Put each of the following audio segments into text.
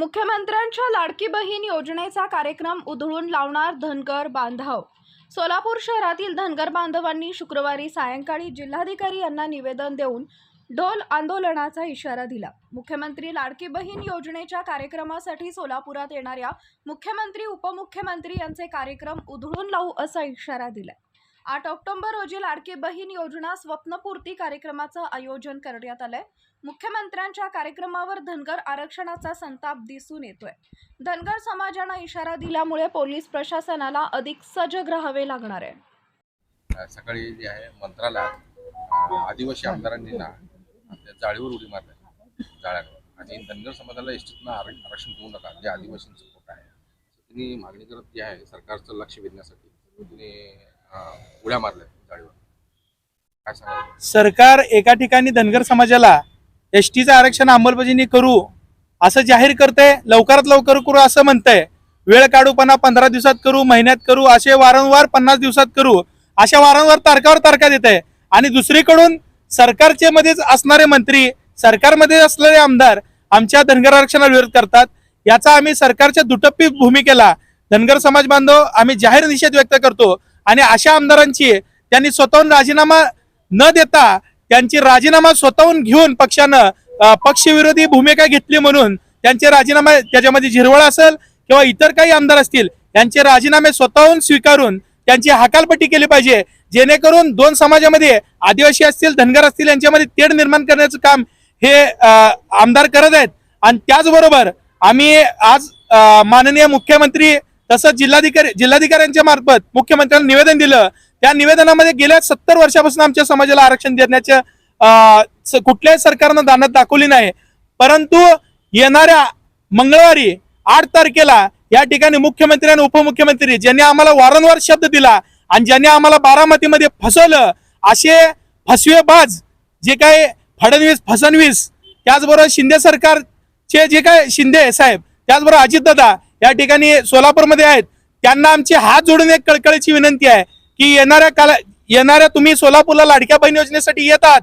मुख्यमंत्र्यांच्या लाडकी बहीण योजनेचा कार्यक्रम उधळून लावणार धनगर बांधव. सोलापूर शहरातील धनगर बांधवांनी शुक्रवारी सायंकाळी जिल्हाधिकारी यांना निवेदन देऊन ढोल आंदोलनाचा इशारा दिला. मुख्यमंत्री लाडकी बहीण योजनेच्या कार्यक्रमासाठी सोलापुरात येणाऱ्या मुख्यमंत्री उपमुख्यमंत्री यांचे कार्यक्रम उधळून लावू असा इशारा दिला. आठ ऑक्टोबर रोजी लाडकी बहीण योजना स्वप्नपूर्ती कार्यक्रमाचं आयोजन करण्यात आलंय. मुख्यमंत्र्यांच्या कार्यक्रमावर धनगर आरक्षणाचा संताप दिसून येतोय. धनगर समाजानं इशारा दिल्यामुळे पोलीस प्रशासनाला अधिक सजग राहावे लागणार आहे. सकाळी जे आहे मंत्रालयात आदिवासी आमदारांनी ना जाळीवर उडी मारल्या जाळ्यावर. आणि धनगर समाजाला आर- आरक्षण देऊ नका जे आदिवासींचं पोट आहे. त्यांनी मागणी करत जे आहे सरकारचं लक्ष वेधण्यासाठी. उड्या मारल्या जाळीवर काय सांगाल? सरकार एका ठिकाणी धनगर समाजाला एस टीचं आरक्षण अंमलबजावणी करू असं जाहीर करते लवकरात लवकर करू असं म्हणतंय. वेळ काढूपणा पंधरा दिवसात करू महिन्यात करू असे वारंवार पन्नास दिवसात करू अशा वारंवार तारकावर तारखा देत आहे आणि दुसरीकडून सरकारचे मध्येच असणारे मंत्री सरकारमध्ये असलेले आमदार आमच्या धनगर आरक्षणाला विरोध करतात. याचा आम्ही सरकारच्या दुटप्पी भूमिकेला धनगर समाज बांधव आम्ही जाहीर निषेध व्यक्त करतो. आणि अशा आमदारांची त्यांनी स्वतःहून राजीनामा न देता त्यांची राजीनामा स्वतःहून घेऊन पक्षानं पक्षविरोधी भूमिका घेतली म्हणून त्यांचे राजीनामे त्याच्यामध्ये झिरवळ असेल किंवा इतर काही आमदार असतील यांचे राजीनामे स्वतःहून स्वीकारून त्यांची हकालपट्टी केली पाहिजे. जेणेकरून दोन समाजामध्ये आदिवासी असतील धनगर असतील यांच्यामध्ये तेढ निर्माण करण्याचं काम हे आमदार करत आहेत. आणि त्याचबरोबर आम्ही आज माननीय मुख्यमंत्री तसंच जिल्हाधिकारी जिल्हाधिकाऱ्यांच्या मार्फत मुख्यमंत्र्यांना निवेदन दिलं. त्या निवेदनामध्ये गेल्या सत्तर वर्षापासून आमच्या समाजाला आरक्षण देण्याच्या स- कुठल्याही सरकारनं दानत दाखवली नाही. परंतु येणाऱ्या मंगळवारी आठ तारखेला या ठिकाणी मुख्यमंत्री आणि उपमुख्यमंत्री ज्यांनी आम्हाला वारंवार शब्द दिला आणि ज्यांनी आम्हाला बारामतीमध्ये फसवलं असे फसवेबाज जे काय फडणवीस फसणवीस त्याचबरोबर शिंदे सरकारचे जे काय शिंदे साहेब त्याचबरोबर अजितदादा या ठिकाणी सोलापूरमध्ये आहेत. त्यांना आमची हात जोडून एक कळकळीची विनंती आहे की येणाऱ्या काला येणाऱ्या तुम्ही सोलापूरला लाडक्या बहीण योजनेसाठी येतात.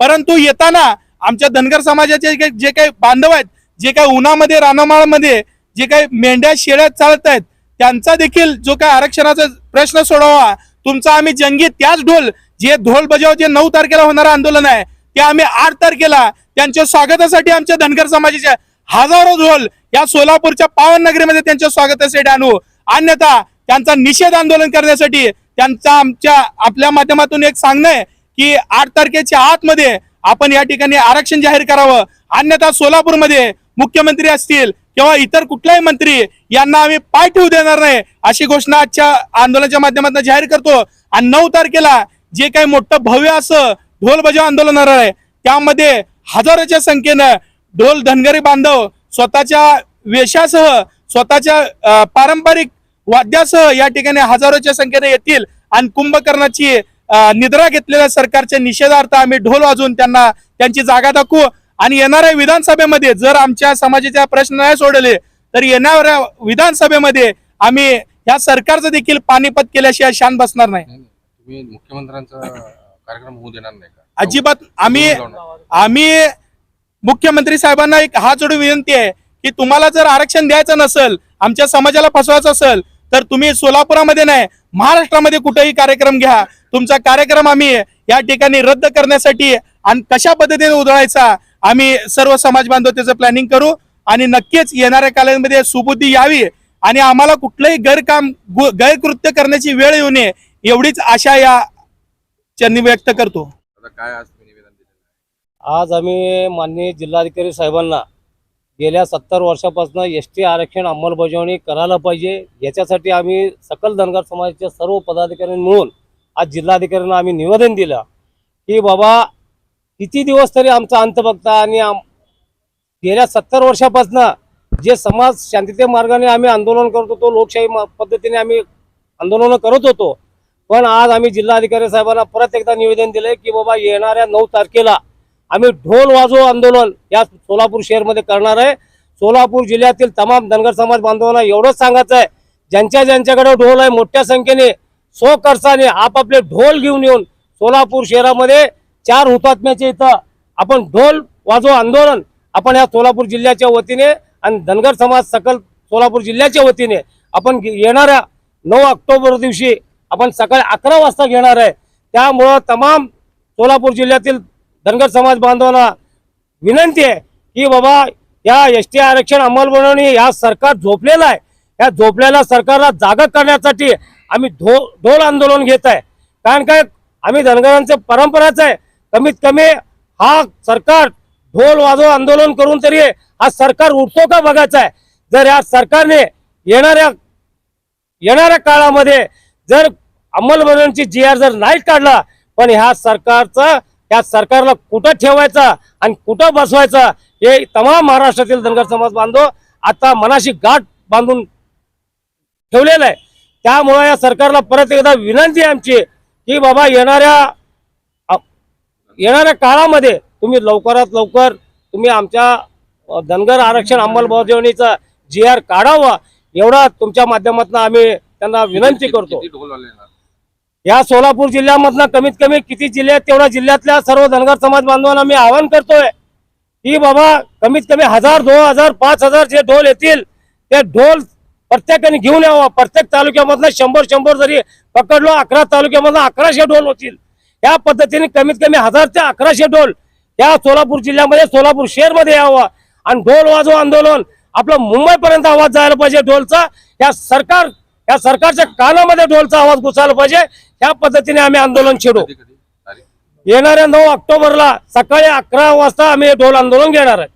परंतु येताना आमच्या धनगर समाजाचे जे काही बांधव आहेत जे काही उन्हामध्ये रानामाळमध्ये जे काही मेंढ्या शेळ्या चालत आहेत त्यांचा देखील जो काय आरक्षणाचा प्रश्न सोडवा तुमचा आम्ही जंगी त्याच ढोल जे ढोल बजाव जे नऊ तारखेला होणारं आंदोलन आहे ते आम्ही आठ तारखेला त्यांच्या स्वागतासाठी आमच्या धनगर समाजाच्या हजारो ढोल या सोलापूरच्या पावन नगरीमध्ये त्यांच्या स्वागतासाठी आणू अन्यथा त्यांचा निषेध आंदोलन करण्यासाठी त्यांचा आमच्या आपल्या माध्यमातून एक सांगणं आहे की आठ तारखेच्या आतमध्ये आपण या ठिकाणी आरक्षण जाहीर करावं. अन्यथा सोलापूरमध्ये मुख्यमंत्री असतील किंवा इतर कुठलाही मंत्री यांना आम्ही पाय ठेवू देणार नाही अशी घोषणा आजच्या आंदोलनाच्या माध्यमातून जाहीर करतो. आणि नऊ तारखेला जे काही मोठं भव्य असं ढोल बजाव आंदोलन होणार आहे त्यामध्ये हजाराच्या संख्येनं ढोल धनगरी बांधव स्वतःच्या वेशासह स्वतःच्या पारंपरिक वाद्यासह या ठिकाणी हजारोच्या संख्येने येतील आणि कुंभकर्णाची निद्रा घेतलेल्या सरकारच्या निषेधार्थ आम्ही ढोल वाजवून त्यांना त्यांची जागा दाखवू. आणि येणाऱ्या विधानसभेमध्ये जर आमच्या समाजाचे प्रश्न नाही सोडले तर येणाऱ्या विधानसभेमध्ये आम्ही या सरकारचं देखील पानिपत केल्याशिवाय शान बसणार नाही. मुख्यमंत्र्यांचा कार्यक्रम होऊ देणार नाही अजिबात आम्ही. आम्ही मुख्यमंत्री साहेबांना एक हात जोडून विनंती आहे की तुम्हाला जर आरक्षण द्यायचं नसेल आमच्या समाजाला फसवायचं असेल तर तुम्ही सोलापुरामध्ये नाही महाराष्ट्रामध्ये कुठेही कार्यक्रम घ्या. तुमचा कार्यक्रम आम्ही या ठिकाणी रद्द करण्यासाठी आणि कशा पद्धतीने उधळायचा आम्ही सर्व समाज बांधव त्याचं प्लॅनिंग करू आणि नक्कीच येणाऱ्या कालांमध्ये सुबुद्धी यावी आणि आम्हाला कुठलंही गैरकाम गैरकृत्य करण्याची वेळ येऊ नये एवढीच आशा या त्यांनी व्यक्त करतो. काय आज आम्ही माननीय जिल्हाधिकारी साहेबांना गेल्या सत्तर वर्षापासून एस टी आरक्षण अंमलबजावणी करायला पाहिजे. याच्यासाठी आम्ही सकल धनगर समाजाच्या सर्व पदाधिकाऱ्यांनी मिळून आज जिल्हाधिकाऱ्यांना आम्ही निवेदन दिलं की बाबा किती दिवस तरी आमचा अंत बघता आणि आम- गेल्या सत्तर वर्षापासून जे समाज शांतते मार्गाने आम्ही आंदोलन करत होतो लोकशाही पद्धतीने आम्ही आंदोलन करत होतो. पण आज आम्ही जिल्हाधिकारी साहेबांना परत एकदा निवेदन दिलं की बाबा येणाऱ्या नऊ तारखेला आम्ही ढोल वाजो आंदोलन या सोलापूर शहरमध्ये करणार आहे. सोलापूर जिल्ह्यातील तमाम धनगर समाज बांधवांना एवढंच सांगायचं आहे ज्यांच्या ज्यांच्याकडे ढोल आहे मोठ्या संख्येने सो आपापले ढोल घेऊन येऊन सोलापूर शहरामध्ये चार हुतात्म्याचे इथं आपण ढोल वाजो आंदोलन आपण या सोलापूर जिल्ह्याच्या वतीने आणि धनगर समाज सकल सोलापूर जिल्ह्याच्या वतीने आपण येणाऱ्या नऊ ऑक्टोबर दिवशी आपण सकाळी अकरा वाजता घेणार आहे. त्यामुळं तमाम सोलापूर जिल्ह्यातील धनगर समाज बांधवांना विनंती आहे की बाबा या एस टी आरक्षण अंमलबजावणी या सरकार झोपलेलं आहे. या झोपलेल्या सरकारला जागा करण्यासाठी आम्ही धो ढोल आंदोलन घेत आहे. कारण काय आम्ही धनगरांचे परंपराच आहे. कमीत कमी हा सरकार ढोल वाजव आंदोलन करून तरी हा सरकार उठतो का बघायचा आहे. जर या सरकारने येणाऱ्या येणाऱ्या काळामध्ये जर अंमलबजावणीची जी आर जर नाही काढला पण ह्या सरकारचं या सरकारला कुठं ठेवायचा आणि कुठं बसवायचा हे तमाम महाराष्ट्रातील धनगर समाज बांधव आता मनाशी गाठ बांधून ठेवलेलं आहे. त्यामुळे या सरकारला परत एकदा विनंती आहे आमची की बाबा येणाऱ्या येणाऱ्या काळामध्ये तुम्ही लवकरात लवकर तुम्ही आमच्या धनगर आरक्षण अंमलबजावणीचा जी आर काढावा एवढा तुमच्या माध्यमातून आम्ही त्यांना विनंती करतो किती ढोल वाले येणार? या सोलापूर जिल्ह्यामधनं कमीत कमी किती जिल्हे आहेत तेवढ्या जिल्ह्यातल्या सर्व धनगर समाज बांधवांना मी आवाहन करतोय की बाबा कमीत कमी हजार दोन हजार पाच हजार जे ढोल येतील ते ढोल प्रत्येकाने घेऊन यावं. प्रत्येक तालुक्यामधनं शंभर शंभर जरी पकडलो अकरा तालुक्यामधनं अकराशे ढोल होतील. या पद्धतीने कमीत कमी हजार ते अकराशे ढोल या सोलापूर जिल्ह्यामध्ये सोलापूर शहरमध्ये यावं. आणि ढोल वाजव आंदोलन आपलं मुंबईपर्यंत आवाज जायला पाहिजे ढोलचा. या सरकार या सरकारच्या कानामध्ये ढोलचा आवाज घुसायला पाहिजे. ह्या पद्धतीने आम्ही आंदोलन छेडू. येणाऱ्या नऊ ऑक्टोबरला सकाळी अकरा वाजता आम्ही हे ढोल आंदोलन घेणार आहे.